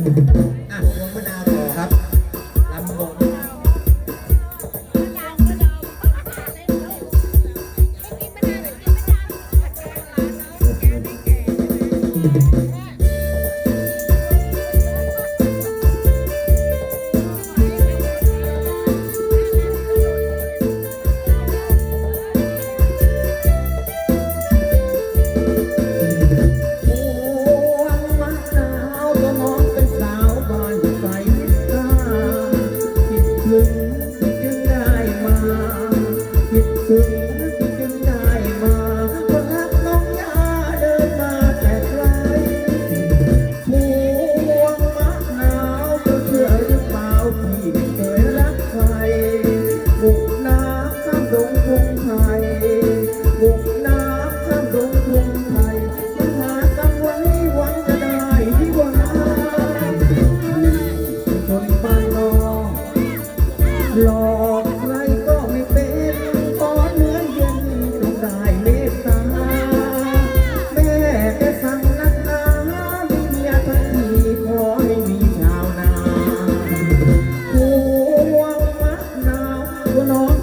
อะวงมะนาวครับลำวงมกินมะนาวกินมะนาวผัดแกงร้านเนาะแกงไม่แกง く no